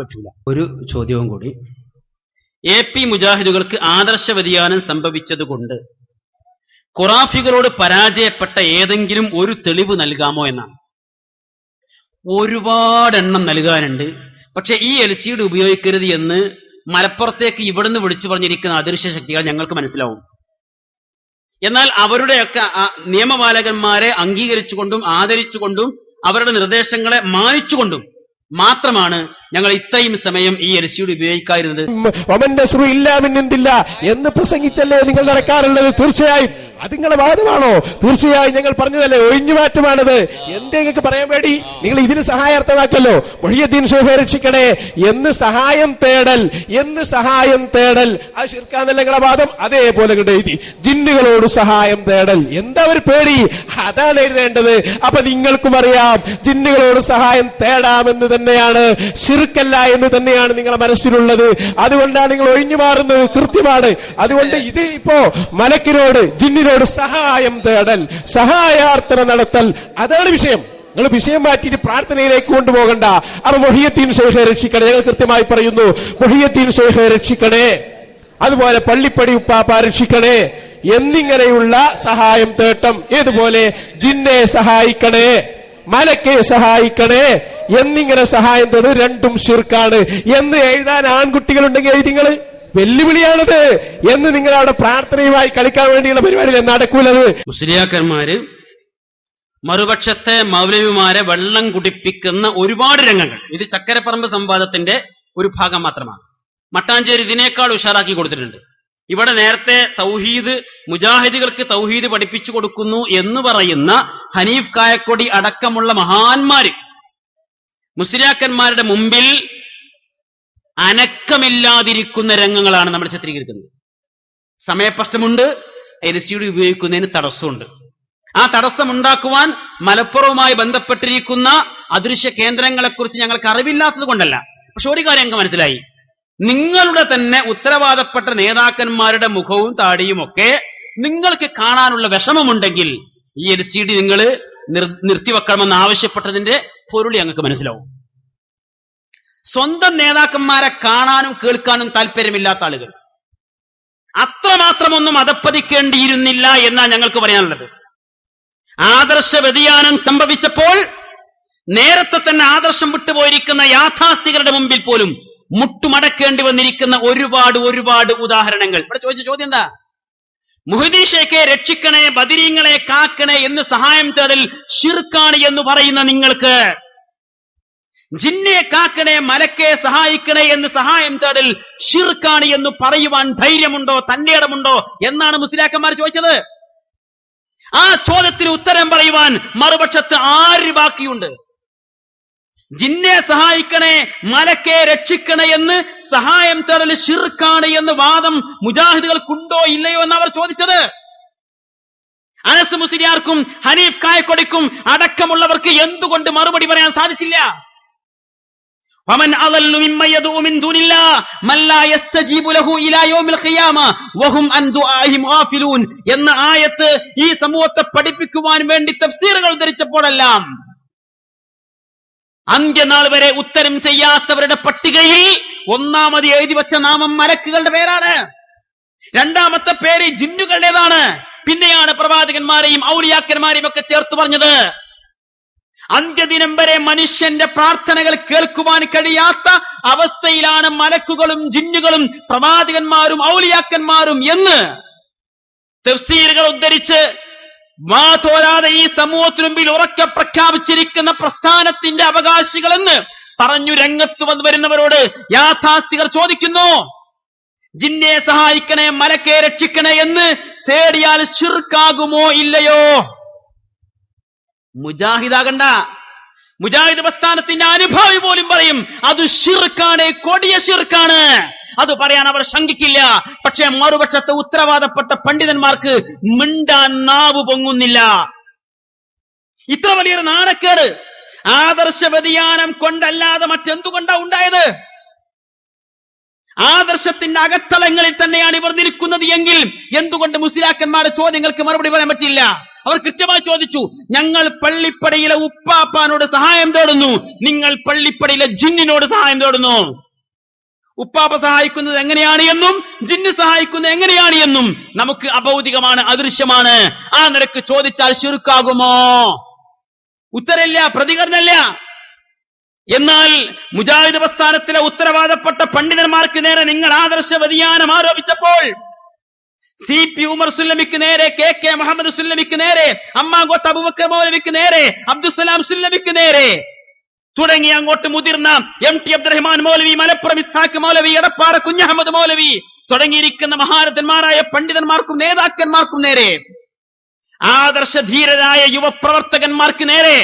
പറ്റൂല. ഒരു ചോദ്യവും കൂടി. എ പി മുജാഹിദുകൾക്ക് ആദർശ വ്യതിയാനം സംഭവിച്ചതുകൊണ്ട് ഖുറാഫികളോട് പരാജയപ്പെട്ട ഏതെങ്കിലും ഒരു തെളിവ് നൽകാമോ എന്നാണ്. ഒരുപാടെണ്ണം നൽകാനുണ്ട്. പക്ഷെ ഈ എൽ സി ഡി ഉപയോഗിക്കരുത് എന്ന് മലപ്പുറത്തേക്ക് ഇവിടുന്ന് വിളിച്ചു പറഞ്ഞിരിക്കുന്ന അദൃശ്യ ശക്തികൾ ഞങ്ങൾക്ക് മനസ്സിലാവും. എന്നാൽ അവരുടെയൊക്കെ നിയമപാലകന്മാരെ അംഗീകരിച്ചുകൊണ്ടും ആദരിച്ചുകൊണ്ടും അവരുടെ നിർദ്ദേശങ്ങളെ മാനിച്ചുകൊണ്ടും മാത്രമാണ് ഞങ്ങൾ ഇത്രയും സമയം ഈ ഡി ഉപയോഗിക്കാതിരുന്നത്. എന്ന് പ്രസംഗിച്ചല്ലേ നിങ്ങൾ നടക്കാറുള്ളത്? തീർച്ചയായും. അത് വാദമാണോ? തീർച്ചയായും ഞങ്ങൾ പറഞ്ഞതല്ലേ ഒഴിഞ്ഞുമാറ്റമാണത്. എന്തെങ്കിലും പറയാൻ വേണ്ടി നിങ്ങൾ ഇതിന് സഹായാർത്ഥമാക്കല്ലോ മൊഴിയദ്ദീൻ ഷോഫെ രക്ഷിക്കണേ. എന്ന് സഹായം തേടൽ എന്ന് സഹായം തേടൽ. അത് ശിർക്കാന്നല്ല നിങ്ങളെ വാദം? അതേപോലെ എഴുതി. ജിന്നുകളോട് സഹായം തേടൽ. എന്താ ഒരു പേടി? അതാണ് എഴുതേണ്ടത്. അപ്പൊ നിങ്ങൾക്കും അറിയാം ജിന്നുകളോട് സഹായം തേടാമെന്ന് തന്നെയാണ് ശിർക്കല്ല എന്ന് തന്നെയാണ് നിങ്ങളുടെ മനസ്സിലുള്ളത്. അതുകൊണ്ടാണ് നിങ്ങൾ ഒഴിഞ്ഞു മാറുന്നത് കൃത്യമാണ്. അതുകൊണ്ട് ഇത് ഇപ്പോ മലക്കിനോട് ജിന്നിനോട് സഹായം തേടൽ സഹായാർത്ഥന നടത്തൽ. അതാണ് വിഷയം. നിങ്ങൾ വിഷയം മാറ്റിയിട്ട് പ്രാർത്ഥനയിലേക്ക് കൊണ്ടുപോകണ്ട. അപ്പൊ മൊഹിയത്തീൻ ശേഖ രക്ഷിക്കണേ. ഞങ്ങൾ കൃത്യമായി പറയുന്നു മൊഹിയത്തീൻ ശേഖ രക്ഷിക്കണേ. അതുപോലെ പള്ളിപ്പടി ഉപ്പാപ്പ രക്ഷിക്കണേ. എന്നിങ്ങനെയുള്ള സഹായം തേട്ടം. ഏതുപോലെ? ജിന്നെ സഹായിക്കണേ മലക്കെ സഹായിക്കണേ. എന്നിങ്ങനെ സഹായം തേടും രണ്ടും ശിർക്കാണ്. എന്ന് എഴുതാൻ ആൺകുട്ടികളുണ്ടെങ്കിൽ എഴുതി നിങ്ങൾ. വെല്ലുവിളിയാണത് എന്ന് നിങ്ങൾ അവിടെ പ്രാർത്ഥനയുമായി കളിക്കാൻ വേണ്ടിയുള്ള പരിപാടിയിൽ നടക്കൂലത്. മുസ്ലിയാക്കന്മാര് മറുപക്ഷത്തെ മൗലവിമാരെ വെള്ളം കുടിപ്പിക്കുന്ന ഒരുപാട് രംഗങ്ങൾ. ഇത് ചക്കരപ്പറമ്പ് സംവാദത്തിന്റെ ഒരു ഭാഗം മാത്രമാണ്. മട്ടാഞ്ചേരി ഇതിനേക്കാൾ ഉഷാറാക്കി കൊടുത്തിട്ടുണ്ട്. ഇവിടെ നേരത്തെ തൗഹീദ് മുജാഹിദികൾക്ക് തൗഹീദ് പഠിപ്പിച്ചു കൊടുക്കുന്നു എന്ന് പറയുന്ന ഹനീഫ് കായക്കൊടി അടക്കമുള്ള മഹാന്മാര് മുസ്ലിയാക്കന്മാരുടെ മുമ്പിൽ അനക്കമില്ലാതിരിക്കുന്ന രംഗങ്ങളാണ് നമ്മൾ ചിത്രീകരിക്കുന്നത് സമയപ്രശ്നമുണ്ട് ഡി ഉപയോഗിക്കുന്നതിന് തടസ്സമുണ്ട്. ആ തടസ്സം ഉണ്ടാക്കുവാൻ മലപ്പുറവുമായി ബന്ധപ്പെട്ടിരിക്കുന്ന അദൃശ്യ കേന്ദ്രങ്ങളെക്കുറിച്ച് ഞങ്ങൾക്ക് അറിവില്ലാത്തത് കൊണ്ടല്ല. പക്ഷെ ഒരു കാര്യം ഞങ്ങൾക്ക് മനസ്സിലായി. നിങ്ങളുടെ തന്നെ ഉത്തരവാദപ്പെട്ട നേതാക്കന്മാരുടെ മുഖവും താടിയും ഒക്കെ നിങ്ങൾക്ക് കാണാനുള്ള വിഷമമുണ്ടെങ്കിൽ ഈ എൽ സി ഡി നിങ്ങൾ നിർത്തിവെക്കണമെന്ന് ആവശ്യപ്പെട്ടതിന്റെ പൊരുളി ഞങ്ങൾക്ക് മനസ്സിലാവും. സ്വന്തം നേതാക്കന്മാരെ കാണാനും കേൾക്കാനും താല്പര്യമില്ലാത്ത ആളുകൾ. അത്രമാത്രമൊന്നും അതപ്പതിക്കേണ്ടിയിരുന്നില്ല എന്നാണ് ഞങ്ങൾക്ക് പറയാനുള്ളത്. ആദർശ വ്യതിയാനം സംഭവിച്ചപ്പോൾ നേരത്തെ തന്നെ ആദർശം വിട്ടുപോയിരിക്കുന്ന യാഥാസ്ഥികരുടെ മുമ്പിൽ പോലും മുട്ടുമടക്കേണ്ടി വന്നിരിക്കുന്ന ഒരുപാട് ഒരുപാട് ഉദാഹരണങ്ങൾ. ഇവിടെ ചോദിച്ച ചോദ്യം എന്താ? മുഹദി ഷേഖെ രക്ഷിക്കണേ ബദിരീങ്ങളെ കാക്കണേ എന്ന് സഹായം തേടൽ ഷിർക്കാണ് എന്ന് പറയുന്ന നിങ്ങൾക്ക് ജിന്നെ കാക്കണേ മലക്കെ സഹായിക്കണേ എന്ന് സഹായം തേടൽ ഷിർക്കാണ് എന്ന് പറയുവാൻ ധൈര്യമുണ്ടോ തന്റെ ഇടമുണ്ടോ എന്നാണ് മുസ്ലിയാക്കന്മാർ ചോദിച്ചത്. ആ ചോദ്യത്തിന് ഉത്തരം പറയുവാൻ മറുപക്ഷത്ത് ആര് ബാക്കിയുണ്ട്? ജിന്നെ സഹായിക്കണേ മലക്കെ രക്ഷിക്കണേ എന്ന് സഹായം തേടൽ ഷിർക്കാണ് എന്ന് വാദം മുജാഹിദുകൾക്കുണ്ടോ ഇല്ലയോ എന്ന് അവർ ചോദിച്ചത്. അനസ് മുസ്ലിയാർക്കും ഹനീഫ് കായക്കൊടിക്കും അടക്കമുള്ളവർക്ക് എന്തുകൊണ്ട് മറുപടി പറയാൻ സാധിച്ചില്ല? ومن أضل ممن يدعو من دون الله من لا يستجيب له إلى يوم القيامة وهم عن دعائهم غافلون എന്ന ആയത്ത് ഈ സമൂഹത്തെ പഠിപ്പിക്കുവാൻ വേണ്ടി തഫ്സീറുകൾ ഉദ്ധരിച്ചപ്പോഴെല്ലാം അന്ത്യനാൾ വരെ ഉത്തരം ചെയ്യാത്തവരുടെ പട്ടികയിൽ ഒന്നാമത് എഴുതി വെച്ച നാമം മലക്കുകളുടെ പേരാണ് രണ്ടാമത്തെ പേര് ജിന്നുകളുടേതാണ് പിന്നെയാണ് പ്രവാചകന്മാരെയും ഔലിയാക്കന്മാരെയും ഒക്കെ ചേർത്ത് പറഞ്ഞത് അന്ത്യദിനം വരെ മനുഷ്യന്റെ പ്രാർത്ഥനകൾ കേൾക്കുവാൻ കഴിയാത്ത അവസ്ഥയിലാണ് മലക്കുകളും ജിന്നുകളും പ്രവാചകന്മാരും ഔലിയാക്കന്മാരും എന്ന് തഫ്സീറുകൾ ഉദ്ധരിച്ച് മാതോരാതെ ഈ സമൂഹത്തിനു മുമ്പിൽ ഉറക്കെ പ്രഖ്യാപിച്ചിരിക്കുന്ന പ്രസ്ഥാനത്തിന്റെ അവകാശികളെന്ന് പറഞ്ഞു രംഗത്ത് വന്നു വരുന്നവരോട് യാഥാസ്ഥികർ ചോദിക്കുന്നു. ജിന്നെ സഹായിക്കണേ മലക്കെ രക്ഷിക്കണേ എന്ന് തേടിയാൽ ശിർക്കാകുമോ ഇല്ലയോ? മുജാഹിദാകണ്ട. മുജാഹിദ് പ്രസ്ഥാനത്തിന്റെ അനുഭാവി പോലും പറയും അത് ഷിർക്കാണ് കൊടിയ ഷിർക്കാണ് അത് പറയാൻ അവർ ശങ്കിക്കില്ല. പക്ഷേ മറുപക്ഷത്തെ ഉത്തരവാദപ്പെട്ട പണ്ഡിതന്മാർക്ക് മിണ്ടാൻ നാവ് പൊങ്ങുന്നില്ല. ഇത്ര വലിയൊരു നാണക്കേട്. ആദർശ വ്യതിയാനം കൊണ്ടല്ലാതെ മറ്റെന്തുകൊണ്ടാ ഉണ്ടായത്? ആദർശത്തിന്റെ അകത്തളങ്ങളിൽ തന്നെയാണ് ഇവർ നിൽക്കുന്നത് എങ്കിൽ എന്തുകൊണ്ട് മുസ്ലിയാക്കന്മാരുടെ ചോദ്യങ്ങൾക്ക് മറുപടി പറയാൻ പറ്റില്ല അവർ കൃത്യമായി ചോദിച്ചു ഞങ്ങൾ പള്ളിപ്പടയിലെ ഉപ്പാപ്പാനോട് സഹായം തേടുന്നു. നിങ്ങൾ പള്ളിപ്പടയിലെ ജിന്നിനോട് സഹായം തേടുന്നു. ഉപ്പാപ്പ സഹായിക്കുന്നത് എങ്ങനെയാണ് എന്നും ജിന്ന് സഹായിക്കുന്നത് എങ്ങനെയാണ് എന്നും നമുക്ക് അഭൗതികമാണ് അദൃശ്യമാണ്. ആ നിരക്ക് ചോദിച്ചാൽ ശുരുക്കാകുമോ ഉത്തരല്ല പ്രതികരണമില്ല. എന്നാൽ മുജാഹിദ് പ്രസ്ഥാനത്തിലെ ഉത്തരവാദപ്പെട്ട പണ്ഡിതന്മാർക്ക് നേരെ നിങ്ങൾ ആദർശ വ്യതിയാനം ആരോപിച്ചപ്പോൾ സി പി ഉമർ സുല്ലമിക്ക് നേരെ കെ കെ മുഹമ്മദ് സുല്ലമിക്ക് നേരെ അമ്മാങ്കോത്ത് അബുബക്കർ മൗലവിക്ക് നേരെ അബ്ദുസലാം സുല്ലമിക്ക് നേരെ. തുടങ്ങി അങ്ങോട്ട് മുതിർന്ന എം ടി അബ്ദുറഹ്മാൻ മൗലവി മലപ്പുറം ഇസ്ഹാഖ് മൗലവി എടപ്പാറ കുഞ്ഞഹമ്മദ് മൗലവി തുടങ്ങിയിരിക്കുന്ന മഹാരഥന്മാരായ പണ്ഡിതന്മാർക്കും നേതാക്കന്മാർക്കും നേരെ. ആദർശധീരരായ യുവപ്രവർത്തകന്മാർക്ക് നേരെ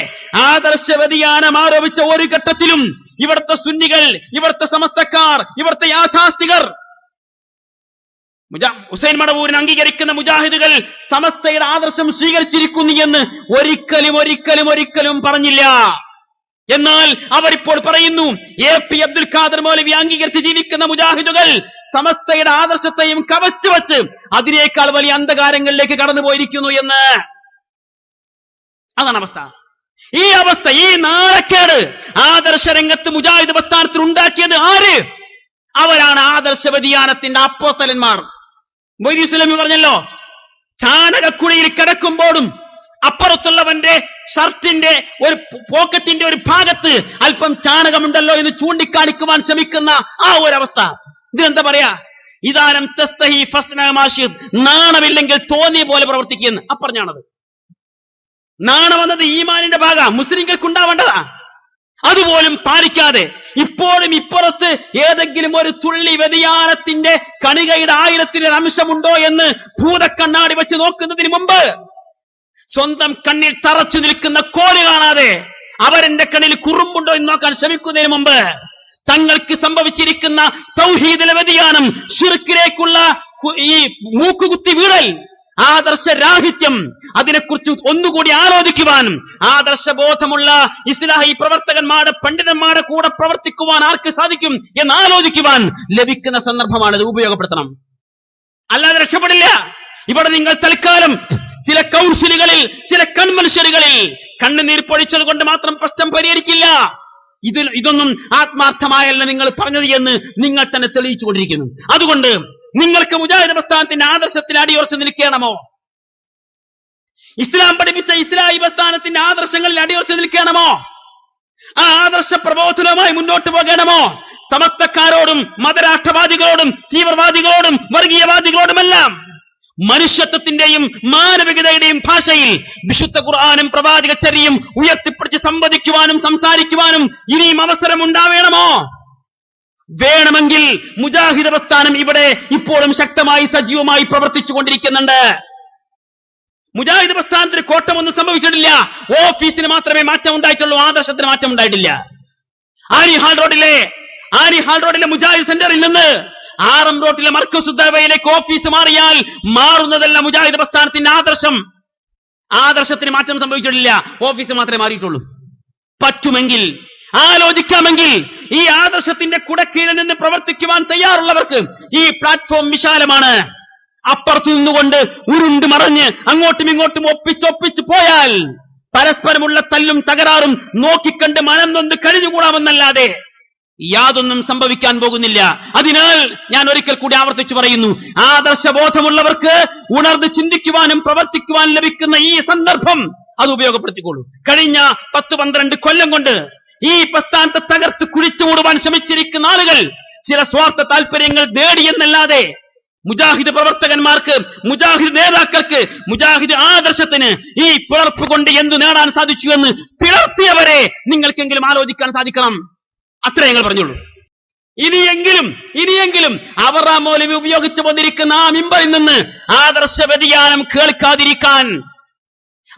ആദർശ വ്യതിയാനം ആരോപിച്ച ഒരു ഘട്ടത്തിലും ഇവിടുത്തെ സുന്നികൾ ഇവിടുത്തെ സമസ്തക്കാർ ഇവിടുത്തെ യാഥാസ്ഥികർ ഹുസൈൻ മടവൂരിന് അംഗീകരിക്കുന്ന മുജാഹിദുകൾ സമസ്തയുടെ ആദർശം സ്വീകരിച്ചിരിക്കുന്നു എന്ന് ഒരിക്കലും ഒരിക്കലും ഒരിക്കലും പറഞ്ഞില്ല. എന്നാൽ അവരിപ്പോൾ പറയുന്നു എ പി അബ്ദുൽ ഖാദർ മൗലവി അംഗീകരിച്ച് ജീവിക്കുന്ന മുജാഹിദുകൾ സമസ്തയുടെ ആദർശത്തെയും കവച്ചു വച്ച് അതിനേക്കാൾ വലിയ അന്ധകാരങ്ങളിലേക്ക് കടന്നു പോയിരിക്കുന്നു എന്ന്. അതാണ് അവസ്ഥ. ഈ അവസ്ഥ ഈ നാളക്കേട് ആദർശ രംഗത്ത് മുജാഹിദ് പ്രസ്ഥാനത്തിൽ ഉണ്ടാക്കിയത് ആര്? അവരാണ് ആദർശ വ്യതിയാനത്തിന്റെ അപ്പോസ്തലന്മാർ. മൊയ്തി പറഞ്ഞല്ലോ ചാണകക്കുഴിയിൽ കിടക്കുമ്പോഴും അപ്പുറത്തുള്ളവന്റെ ഷർട്ടിന്റെ ഒരു പോക്കറ്റിന്റെ ഒരു ഭാഗത്ത് അല്പം ചാണകമുണ്ടല്ലോ എന്ന് ചൂണ്ടിക്കാണിക്കുവാൻ ശ്രമിക്കുന്ന ആ ഒരു അവസ്ഥ ഇതെന്താ പറയാ? ഇതാരം നാണമില്ലെങ്കിൽ തോന്നിയ പോലെ പ്രവർത്തിക്കുന്നു അപ്പറഞ്ഞാണത്. നാണം എന്നത് ഈമാനിന്റെ ഭാഗ മുസ്ലിങ്ങൾക്ക് ഉണ്ടാവേണ്ടതാ അതുപോലും പാലിക്കാതെ ഇപ്പോഴും ഇപ്പുറത്ത് ഏതെങ്കിലും ഒരു തുള്ളി വ്യതിയാനത്തിന്റെ കണികയുടെ ആയിരത്തിന് ഒരു അംശമുണ്ടോ എന്ന് ഭൂതക്കണ്ണാടി വെച്ച് നോക്കുന്നതിന് മുമ്പ് സ്വന്തം കണ്ണിൽ തറച്ചു നിൽക്കുന്ന കോൽ കാണാതെ അവരെന്റെ കണ്ണിൽ കുറുമ്പുണ്ടോ എന്ന് നോക്കാൻ ശ്രമിക്കുന്നതിന് മുമ്പ് തങ്ങൾക്ക് സംഭവിച്ചിരിക്കുന്ന തൗഹീദിലെ വ്യതിയാനം ഷിർക്കിലേക്കുള്ള ഈ മൂക്കുകുത്തി വീഴൽ ആദർശരാഹിത്യം അതിനെക്കുറിച്ച് ഒന്നുകൂടി ആലോചിക്കുവാനും ആദർശബോധമുള്ള ഇസ്ലാഹി പ്രവർത്തകന്മാരുടെ പണ്ഡിതന്മാരുടെ കൂടെ പ്രവർത്തിക്കുവാൻ ആർക്ക് സാധിക്കും എന്ന് ആലോചിക്കുവാൻ ലഭിക്കുന്ന സന്ദർഭമാണ് ഇത് ഉപയോഗപ്പെടുത്തണം. അല്ലാതെ രക്ഷപ്പെടില്ല. ഇവിടെ നിങ്ങൾ തൽക്കാലം ചില കൗൺസിലുകളിൽ ചില കൺവെൻഷനുകളിൽ കണ്ണുനീർ പൊഴിച്ചത് കൊണ്ട് മാത്രം പ്രശ്നം പരിഹരിക്കില്ല. ഇതിൽ ഇതൊന്നും ആത്മാർത്ഥമായല്ല നിങ്ങൾ പറഞ്ഞത് എന്ന് നിങ്ങൾ തന്നെ തെളിയിച്ചു കൊണ്ടിരിക്കുന്നു അതുകൊണ്ട് നിങ്ങൾക്ക് മുജാഹിദ് പ്രസ്ഥാനത്തിന്റെ ആദർശത്തിൽ അടിയുറച്ചു നിൽക്കണമോ? ഇസ്ലാം പഠിപ്പിച്ച ഇസ്ലാഹി പ്രസ്ഥാനത്തിന്റെ ആദർശങ്ങളിൽ അടിയുറച്ചു നിൽക്കണമോ? ആ ആദർശ പ്രബോധനവുമായി മുന്നോട്ട് പോകണമോ? സമത്വക്കാരോടും മതരാഷ്ട്രവാദികളോടും തീവ്രവാദികളോടും വർഗീയവാദികളോടുമെല്ലാം മനുഷ്യത്വത്തിന്റെയും മാനവികതയുടെയും ഭാഷയിൽ വിശുദ്ധ ഖുർആാനും പ്രവാചക ചര്യയും ഉയർത്തിപ്പിടിച്ച് സംവദിക്കുവാനും സംസാരിക്കുവാനും ഇനിയും അവസരം ഉണ്ടാവേണമോ വേണമെങ്കിൽ മുജാഹിദ് പ്രസ്ഥാനം ഇവിടെ ഇപ്പോഴും ശക്തമായി സജീവമായി പ്രവർത്തിച്ചു കൊണ്ടിരിക്കുന്നുണ്ട് മുജാഹിദ് പ്രസ്ഥാനത്തിന് കോട്ടമൊന്നും സംഭവിച്ചിട്ടില്ല. ഓഫീസിന് മാത്രമേ മാറ്റം ഉണ്ടായിട്ടുള്ളൂ ആദർശത്തിന് മാറ്റം ഉണ്ടായിട്ടില്ല ആരി ഹാൾ റോഡിലെ ആരി ഹാൾ റോഡിലെ മുജാഹിദ് സെന്ററിൽ നിന്ന് ആറം റോഡിലെ മർക്കസുദ്ദവയിലേക്ക് ഓഫീസ് മാറിയാൽ മാറുന്നതല്ല മുജാഹിദ് പ്രസ്ഥാനത്തിന്റെ ആദർശം. ആദർശത്തിന് മാറ്റം സംഭവിച്ചിട്ടില്ല ഓഫീസ് മാത്രമേ മാറിയിട്ടുള്ളൂ. പറ്റുമെങ്കിൽ ആലോചിക്കാമെങ്കിൽ ഈ ആദർശത്തിന്റെ കുടക്കീഴിൽ നിന്ന് പ്രവർത്തിക്കുവാൻ തയ്യാറുള്ളവർക്ക് ഈ പ്ലാറ്റ്ഫോം വിശാലമാണ്. അപ്പുറത്തു നിന്നുകൊണ്ട് ഉരുണ്ട് മറഞ്ഞ് അങ്ങോട്ടും ഇങ്ങോട്ടും ഒപ്പിച്ചൊപ്പിച്ച് പോയാൽ പരസ്പരമുള്ള തല്ലും തകരാറും നോക്കിക്കണ്ട് മനം നൊന്ന് കഴിഞ്ഞുകൂടാമെന്നല്ലാതെ യാതൊന്നും സംഭവിക്കാൻ പോകുന്നില്ല. അതിനാൽ ഞാൻ ഒരിക്കൽ കൂടി ആവർത്തിച്ചു പറയുന്നു. ആദർശബോധമുള്ളവർക്ക് ഉണർന്ന് ചിന്തിക്കുവാനും പ്രവർത്തിക്കുവാനും ലഭിക്കുന്ന ഈ സന്ദർഭം അത് ഉപയോഗപ്പെടുത്തിക്കോളൂ. കഴിഞ്ഞ പത്ത് പന്ത്രണ്ട് കൊല്ലം കൊണ്ട് ഈ പ്രസ്ഥാനത്തെ തകർത്ത് കുഴിച്ചു മൂടുവാൻ ശ്രമിച്ചിരിക്കുന്ന ആളുകൾ ചില സ്വാർത്ഥ താല്പര്യങ്ങൾ നേടിയെന്നല്ലാതെ മുജാഹിദ് പ്രവർത്തകന്മാർക്ക് മുജാഹിദ് നേതാക്കൾക്ക് മുജാഹിദ് ആദർശത്തിന് ഈ പിളർപ്പ് കൊണ്ട് എന്തു നേടാൻ സാധിച്ചു എന്ന് പിളർത്തിയവരെ നിങ്ങൾക്കെങ്കിലും ആലോചിക്കാൻ സാധിക്കണം. അത്രേ ഞങ്ങൾ പറഞ്ഞുള്ളൂ. ഇനിയെങ്കിലും ഇനിയെങ്കിലും അവർ ആ മൂലം ഉപയോഗിച്ചു വന്നിരിക്കുന്ന ആ മിമ്പറിൽ നിന്ന് ആദർശ വ്യതിയാനം കേൾക്കാതിരിക്കാൻ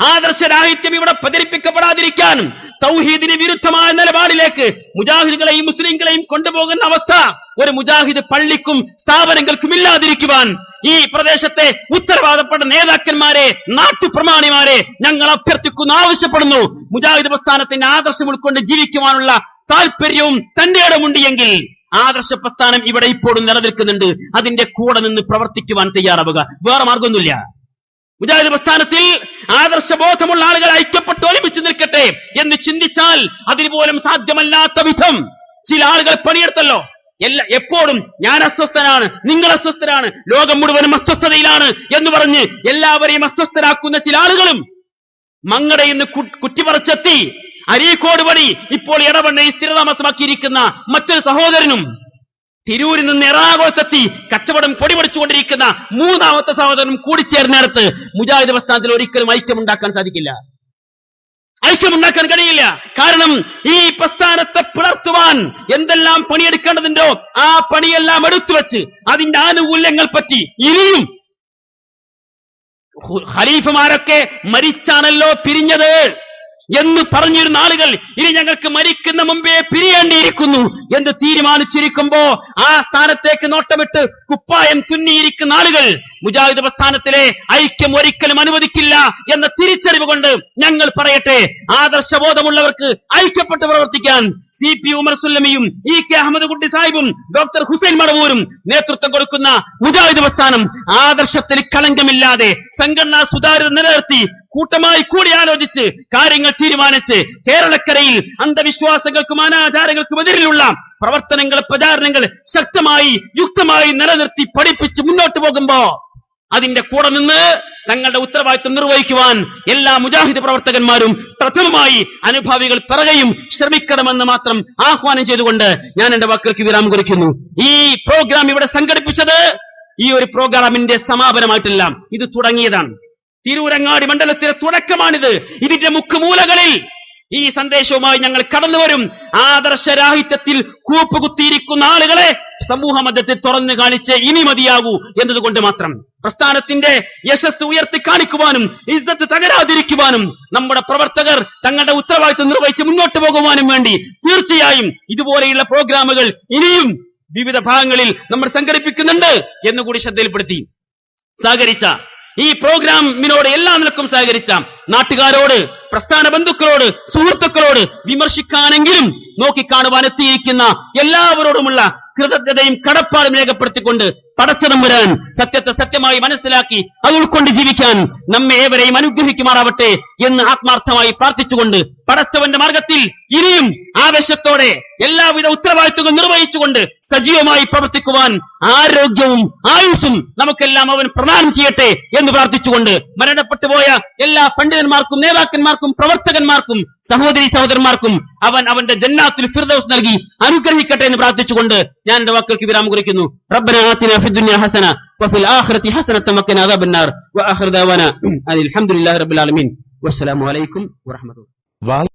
ആദർശരാഹിത്യം ഇവിടെ പ്രചരിപ്പിക്കപ്പെടാതിരിക്കാനും തൗഹീദിന് വിരുദ്ധമായ നിലപാടിലേക്ക് മുജാഹിദുകളെയും മുസ്ലിങ്ങളെയും കൊണ്ടുപോകുന്ന അവസ്ഥ ഒരു മുജാഹിദ് പള്ളിക്കും സ്ഥാപനങ്ങൾക്കും ഇല്ലാതിരിക്കുവാൻ ഈ പ്രദേശത്തെ ഉത്തരവാദപ്പെട്ട നേതാക്കന്മാരെ നാട്ടുപ്രമാണിമാരെ ഞങ്ങൾ അഭ്യർത്ഥിക്കുന്നു ആവശ്യപ്പെടുന്നു. മുജാഹിദ് പ്രസ്ഥാനത്തിന്റെ ആദർശം ഉൾക്കൊണ്ട് ജീവിക്കുവാനുള്ള താല്പര്യവും തന്റെ ഇടമുണ്ട് എങ്കിൽ ആദർശ പ്രസ്ഥാനം ഇവിടെ ഇപ്പോഴും നിലനിൽക്കുന്നുണ്ട്. അതിന്റെ കൂടെ നിന്ന് പ്രവർത്തിക്കുവാൻ തയ്യാറാവുക. വേറെ മാർഗമൊന്നുമില്ല. മുജാഹിദ് പ്രസ്ഥാനത്തിൽ ആദർശബോധമുള്ള ആളുകൾ ഐക്യപ്പെട്ട് ഒരുമിച്ച് നിൽക്കട്ടെ എന്ന് ചിന്തിച്ചാൽ അതിന് പോലും സാധ്യമല്ലാത്ത വിധം ചില ആളുകൾ പണിയെടുത്തല്ലോ. എല്ലാ എപ്പോഴും ഞാൻ അസ്വസ്ഥനാണ് നിങ്ങൾ അസ്വസ്ഥരാണ് ലോകം മുഴുവനും അസ്വസ്ഥതയിലാണ് എന്ന് പറഞ്ഞ് എല്ലാവരെയും അസ്വസ്ഥരാക്കുന്ന ചില ആളുകളും മങ്ങടെ ഇന്ന് കുറ്റിപ്പറച്ചെത്തി. അരീക്കോട് വഴി ഇപ്പോൾ ഇടവണ്ണയിൽ സ്ഥിരതാമസമാക്കിയിരിക്കുന്ന മറ്റൊരു സഹോദരനും തിരൂരിൽ നിന്ന് എറണാകുളത്തെത്തി കച്ചവടം പൊടിപൊടിച്ചുകൊണ്ടിരിക്കുന്ന മൂന്നാമത്തെ സഹോദരനും കൂടിച്ചേർന്നിടത്ത് മുജാഹിദ് പ്രസ്ഥാനത്തിൽ ഒരിക്കലും ഐക്യമുണ്ടാക്കാൻ സാധിക്കില്ല. ഐക്യമുണ്ടാക്കാൻ കഴിയില്ല. കാരണം ഈ പ്രസ്ഥാനത്തെ പിളർത്തുവാൻ എന്തെല്ലാം പണിയെടുക്കേണ്ടതുണ്ടോ ആ പണിയെല്ലാം എടുത്തു വെച്ച് അതിന്റെ ആനുകൂല്യങ്ങൾ പറ്റി ഇനിയും ഖലീഫുമാരൊക്കെ മരിച്ചാണല്ലോ പിരിഞ്ഞത്. എന്ന് പറഞ്ഞിരുന്ന ആളുകൾ ഇനി ഞങ്ങൾക്ക് മരിക്കുന്ന മുമ്പേ പിരിയേണ്ടിയിരിക്കുന്നു എന്ന് തീരുമാനിച്ചിരിക്കുമ്പോ ആ സ്ഥാനത്തേക്ക് നോട്ടമിട്ട് കുപ്പായം തുന്നിയിരിക്കുന്ന ആളുകൾ മുജാഹിദ് പ്രസ്ഥാനത്തിലെ ഐക്യം ഒരിക്കലും അനുവദിക്കില്ല എന്ന തിരിച്ചറിവ് കൊണ്ട് ഞങ്ങൾ പറയട്ടെ ആദർശബോധമുള്ളവർക്ക് ഐക്യപ്പെട്ട് പ്രവർത്തിക്കാൻ സി പി ഉമർ സുല്ലമിയും ഇ കെ അഹമ്മദ് കുട്ടി സാഹിബും ഡോക്ടർ ഹുസൈൻ മടവൂരും നേതൃത്വം കൊടുക്കുന്ന മുജാഹിദ് പ്രസ്ഥാനം ആദർശത്തിൽ കളങ്കമില്ലാതെ സംഘടനാ സുതാര്യത നിലനിർത്തി കൂട്ടമായി കൂടി ആലോചിച്ച് കാര്യങ്ങൾ തീരുമാനിച്ച് കേരളക്കരയിൽ അന്ധവിശ്വാസങ്ങൾക്കും അനാചാരങ്ങൾക്കും എതിരിലുള്ള പ്രവർത്തനങ്ങൾ പ്രചാരണങ്ങൾ ശക്തമായി യുക്തമായി നിലനിർത്തി പഠിപ്പിച്ച് മുന്നോട്ട് പോകുമ്പോ അതിന്റെ കൂടെ നിന്ന് തങ്ങളുടെ ഉത്തരവാദിത്വം നിർവഹിക്കുവാൻ എല്ലാ മുജാഹിദ് പ്രവർത്തകന്മാരും പ്രഥമമായി അനുഭാവികൾ പിറകെയും ശ്രമിക്കണമെന്ന് മാത്രം ആഹ്വാനം ചെയ്തുകൊണ്ട് ഞാൻ എന്റെ വാക്കുകൾക്ക് വിരാമം കുറിക്കുന്നു. ഈ പ്രോഗ്രാം ഇവിടെ സംഘടിപ്പിച്ചത് ഈ ഒരു പ്രോഗ്രാമിന്റെ സമാപനമായിട്ടില്ല ഇത് തുടങ്ങിയതാണ്. തിരൂരങ്ങാടി മണ്ഡലത്തിലെ തുടക്കമാണിത്. ഇതിന്റെ മുക്കുമൂലകളിൽ ഈ സന്ദേശവുമായി ഞങ്ങൾ കടന്നു വരും. ആദർശരാഹിത്യത്തിൽ കൂപ്പുകുത്തിയിരിക്കുന്ന ആളുകളെ സമൂഹ മധ്യത്തിൽ തുറന്നു കാണിച്ച് ഇനി മതിയാകൂ എന്നതുകൊണ്ട് മാത്രം. പ്രസ്ഥാനത്തിന്റെ യശസ് ഉയർത്തി കാണിക്കുവാനും ഇസ്സത്ത് തകരാതിരിക്കുവാനും നമ്മുടെ പ്രവർത്തകർ തങ്ങളുടെ ഉത്തരവാദിത്വം നിർവഹിച്ച് മുന്നോട്ട് പോകുവാനും വേണ്ടി തീർച്ചയായും ഇതുപോലെയുള്ള പ്രോഗ്രാമുകൾ ഇനിയും വിവിധ ഭാഗങ്ങളിൽ നമ്മൾ സംഘടിപ്പിക്കുന്നുണ്ട് എന്നുകൂടി ശ്രദ്ധയിൽപ്പെടുത്തി. സഹകരിച്ച ഈ പ്രോഗ്രാമിനോട് എല്ലാ നിലക്കും സഹകരിച്ച നാട്ടുകാരോട് പ്രസ്ഥാന ബന്ധുക്കളോട് സുഹൃത്തുക്കളോട് വിമർശിക്കാനെങ്കിലും നോക്കിക്കാണുവാൻ എത്തിയിരിക്കുന്ന എല്ലാവരോടുമുള്ള കൃതജ്ഞതയും കടപ്പാടും രേഖപ്പെടുത്തിക്കൊണ്ട് പടച്ചതം വരാൻ സത്യത്തെ സത്യമായി മനസ്സിലാക്കി അത് ഉൾക്കൊണ്ട് ജീവിക്കാൻ നമ്മെ ഏവരെയും അനുഗ്രഹിക്കുമാറാവട്ടെ എന്ന് ആത്മാർത്ഥമായി പ്രാർത്ഥിച്ചുകൊണ്ട് പടച്ചവന്റെ മാർഗത്തിൽ ഇനിയും ആവേശത്തോടെ എല്ലാവിധ ഉത്തരവാദിത്വങ്ങൾ നിർവഹിച്ചുകൊണ്ട് സജീവമായി പ്രവർത്തിക്കുവാൻ ആരോഗ്യവും ആയുസ്സും നമുക്കെല്ലാം അവൻ പ്രദാനം ചെയ്യട്ടെ എന്ന് പ്രാർത്ഥിച്ചുകൊണ്ട് മരണപ്പെട്ടു പോയ എല്ലാ പണ്ഡിതന്മാർക്കും നേതാക്കന്മാർക്കും പ്രവർത്തകന്മാർക്കും സഹോദരി സഹോദരന്മാർക്കും അവൻ അവന്റെ ജന്നാത്തുൽ ഫിർദൗസ് നൽകി അനുഗ്രഹിക്കട്ടെ എന്ന് പ്രാർത്ഥിച്ചുകൊണ്ട് ഞാൻ എന്റെ വാക്കുകൾക്ക് വിരാമം കുറിക്കുന്നു. റബ്ബന ഹസന വഫിൽ ആഖിറതി ഹസനത അനിൽ റബ്ബിൽ ആലമീൻ. വസ്സലാമു അലൈക്കും